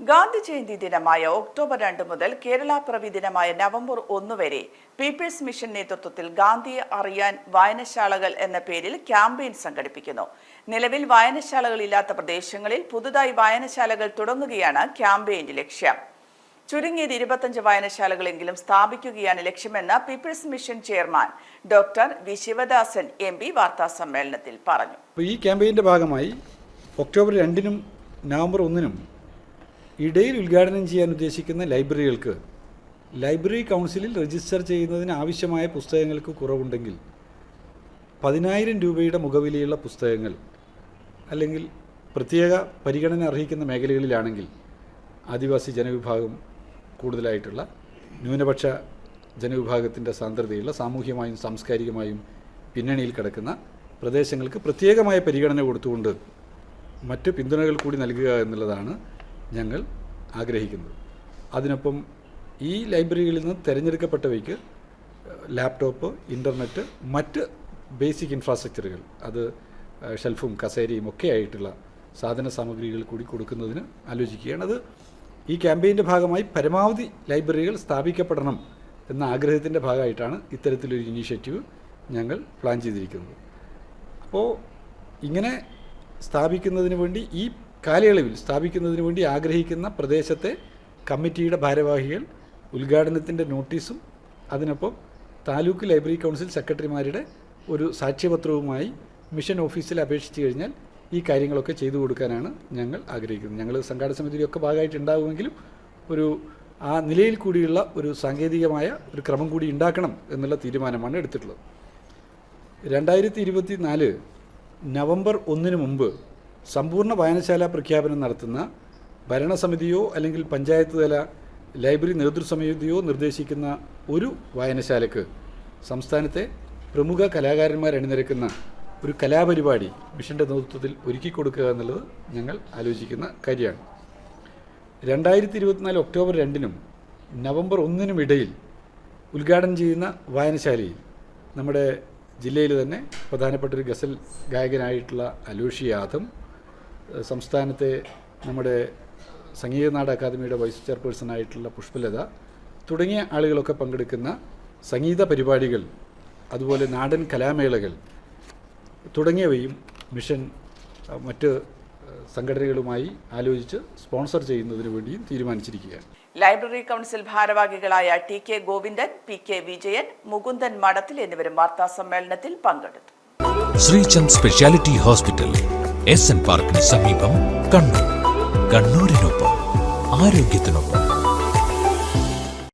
ഗാന്ധി ജയന്തി ദിനമായ ഒക്ടോബർ രണ്ട് മുതൽ കേരള പ്രവി ദിനമായ നവംബർ ഒന്ന് വരെ പീപ്പിൾസ് മിഷൻ നേതൃത്വത്തിൽ ഗാന്ധിയെ അറിയാൻ വായനശാലകൾ എന്ന പേരിൽ ക്യാമ്പയിൻ സംഘടിപ്പിക്കുന്നു. നിലവിൽ വായനശാലകളില്ലാത്ത പ്രദേശങ്ങളിൽ പുതുതായി വായനശാലകൾ തുടങ്ങുകയാണ് ക്യാമ്പയിന്റെ ലക്ഷ്യം. ചുരുങ്ങിയത് ഇരുപത്തഞ്ച് വായനശാലകളെങ്കിലും സ്ഥാപിക്കുകയാണ് ലക്ഷ്യമെന്ന് people's mission chairman doctor V Sivadasan M P വാർത്താസമ്മേളനത്തിൽ പറഞ്ഞു. ഈ ക്യാമ്പയിന്റെ ഭാഗമായി ഒക്ടോബർ രണ്ടിനും നവംബർ ഒന്നിനും ഇടയിൽ ഉദ്ഘാടനം ചെയ്യാൻ ഉദ്ദേശിക്കുന്ന ലൈബ്രറികൾക്ക് ലൈബ്രറി കൗൺസിലിൽ രജിസ്റ്റർ ചെയ്യുന്നതിന് ആവശ്യമായ പുസ്തകങ്ങൾക്ക് കുറവുണ്ടെങ്കിൽ പതിനായിരം രൂപയുടെ മുഖവിലയുള്ള പുസ്തകങ്ങൾ അല്ലെങ്കിൽ പ്രത്യേക പരിഗണന അർഹിക്കുന്ന മേഖലകളിലാണെങ്കിൽ ആദിവാസി ജനവിഭാഗം കൂടുതലായിട്ടുള്ള ന്യൂനപക്ഷ ജനവിഭാഗത്തിന്റെ സാന്ദ്രതയുള്ള സാമൂഹ്യമായും സാംസ്കാരികമായും പിന്നണിയിൽ കിടക്കുന്ന പ്രദേശങ്ങൾക്ക് പ്രത്യേകമായ പരിഗണന കൊടുത്തുകൊണ്ട് മറ്റ് പിന്തുണകൾ കൂടി നൽകുക എന്നുള്ളതാണ് ഞങ്ങൾ ആഗ്രഹിക്കുന്നത്. അതിനൊപ്പം ഈ ലൈബ്രറികളിൽ നിന്ന് തിരഞ്ഞെടുക്കപ്പെട്ടവയ്ക്ക് ലാപ്ടോപ്പ് ഇന്റർനെറ്റ് മറ്റ് ബേസിക് ഇൻഫ്രാസ്ട്രക്ചറുകൾ അത് ഷെൽഫും കസേരയും ഒക്കെ ആയിട്ടുള്ള സാധന സാമഗ്രികൾ കൂടി കൊടുക്കുന്നതിന് ആലോചിക്കുകയാണ്. അത് ഈ ക്യാമ്പയിന്റെ ഭാഗമായി പരമാവധി ലൈബ്രറികൾ സ്ഥാപിക്കപ്പെടണം എന്ന ആഗ്രഹത്തിന്റെ ഭാഗമായിട്ടാണ് ഇത്തരത്തിലൊരു ഇനീഷ്യേറ്റീവ് ഞങ്ങൾ പ്ലാൻ ചെയ്തിരിക്കുന്നത്. അപ്പോൾ ഇങ്ങനെ സ്ഥാപിക്കുന്നതിന് വേണ്ടി ഈ കാലയളവിൽ സ്ഥാപിക്കുന്നതിന് വേണ്ടി ആഗ്രഹിക്കുന്ന പ്രദേശത്തെ കമ്മിറ്റിയുടെ ഭാരവാഹികൾ ഉദ്ഘാടനത്തിന്റെ നോട്ടീസും അതിനൊപ്പം താലൂക്ക് ലൈബ്രറി കൗൺസിൽ സെക്രട്ടറിമാരുടെ ഒരു സാക്ഷ്യപത്രവുമായി മിഷൻ ഓഫീസിൽ അപേക്ഷിച്ച് കഴിഞ്ഞാൽ ഈ കാര്യങ്ങളൊക്കെ ചെയ്തു കൊടുക്കാനാണ് ഞങ്ങൾ ആഗ്രഹിക്കുന്നത്. ഞങ്ങൾ സംഘാടന സമിതിയിലൊക്കെ ഭാഗമായിട്ടുണ്ടാകുമെങ്കിലും ഒരു ആ നിലയിൽ കൂടിയുള്ള ഒരു സാങ്കേതികമായ ഒരു ക്രമം കൂടി ഉണ്ടാക്കണം എന്നുള്ള തീരുമാനമാണ് എടുത്തിട്ടുള്ളത്. രണ്ടായിരത്തി ഇരുപത്തി നാല് നവംബർ ഒന്നിന് മുമ്പ് സമ്പൂർണ വായനശാല പ്രഖ്യാപനം നടത്തുന്ന ഭരണസമിതിയോ അല്ലെങ്കിൽ പഞ്ചായത്ത് തല ലൈബ്രറി നേതൃസമിതിയോ നിർദ്ദേശിക്കുന്ന ഒരു വായനശാലയ്ക്ക് സംസ്ഥാനത്തെ പ്രമുഖ കലാകാരന്മാർ അണിനിരക്കുന്ന ഒരു കലാപരിപാടി മിഷന്റെ നേതൃത്വത്തിൽ ഒരുക്കി കൊടുക്കുക എന്നുള്ളത് ഞങ്ങൾ ആലോചിക്കുന്ന കാര്യമാണ്. രണ്ടായിരത്തി ഇരുപത്തിനാല് ഒക്ടോബർ രണ്ടിനും നവംബർ ഒന്നിനും ഇടയിൽ ഉദ്ഘാടനം ചെയ്യുന്ന വായനശാലയിൽ നമ്മുടെ ജില്ലയിൽ തന്നെ പ്രധാനപ്പെട്ട ഒരു ഗസൽ ഗായകനായിട്ടുള്ള അലൂഷി യാദം സംസ്ഥാനത്തെ നമ്മുടെ സംഗീതനാട് അക്കാദമിയുടെ വൈസ് ചെയർപേഴ്സൺ ആയിട്ടുള്ള പുഷ്പലത തുടങ്ങിയ ആളുകളൊക്കെ പങ്കെടുക്കുന്ന സംഗീത പരിപാടികൾ അതുപോലെ നാടൻ കലാമേളകൾ തുടങ്ങിയവയും മിഷൻ മറ്റ് സംഘടനകളുമായി ആലോചിച്ച് സ്പോൺസർ ചെയ്യുന്നതിന് വേണ്ടിയും തീരുമാനിച്ചിരിക്കുകയാണ്. ലൈബ്രറി കൗൺസിൽ ഭാരവാഹികളായ T K Govindan P K Vijayan Mukundan Madathil എന്നിവരും വാർത്താ സമ്മേളനത്തിൽ പങ്കെടുത്തു. Sreechand speciality hospital S N പാർക്കിന് സമീപം കണ്ണൂർ. കണ്ണൂരിനൊപ്പം ആരോഗ്യത്തിനൊപ്പം.